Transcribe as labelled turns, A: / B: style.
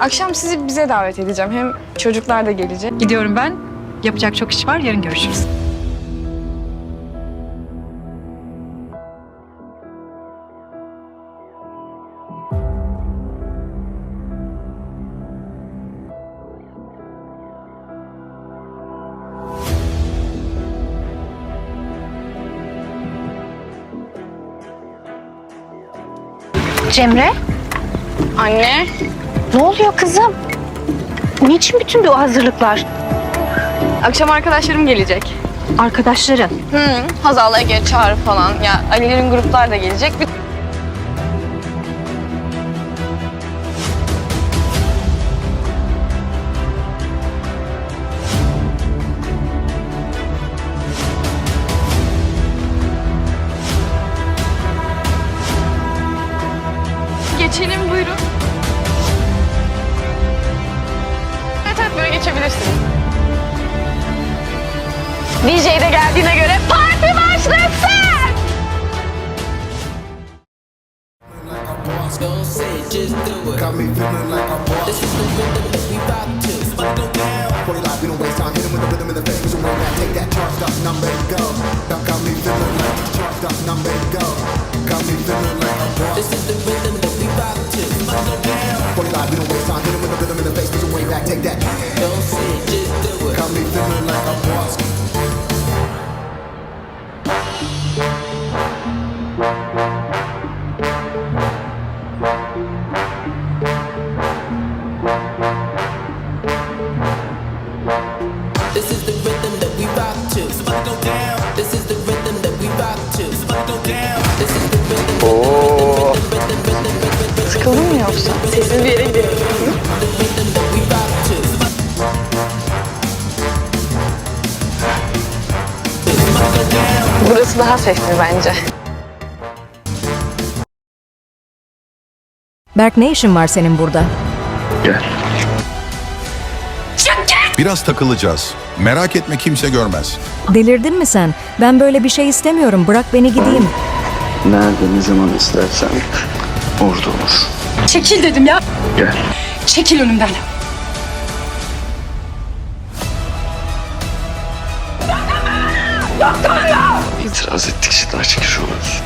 A: Akşam sizi bize davet edeceğim. Hem çocuklar da gelecek.
B: Gidiyorum ben. Yapacak çok iş var. Yarın görüşürüz.
C: Cemre,
A: Anne.
C: Ne oluyor kızım? Niçin bütün bu hazırlıklar?
A: Akşam arkadaşlarım gelecek.
C: Arkadaşların.
A: Hı, Hazal'la Ege, Çağrı falan. Ya Ali'lerin gruplar da gelecek. Bir... DJ de geldiğine göre parti başlasın!
D: Take that. Don't say it, just do
A: Sıkıldın mı yoksa? Sessiz bir yere gidelim. Burası daha sessiz bence.
E: Berk ne işin var senin burada?
F: Biraz takılacağız. Merak etme kimse görmez.
E: Delirdin mi sen? Ben böyle bir şey istemiyorum. Bırak beni gideyim.
G: Nerede ne zaman istersen orada olur.
B: Çekil dedim ya.
G: Gel.
B: Çekil önümden.
G: İtiraz ettikçe daha çekici oluyorsun.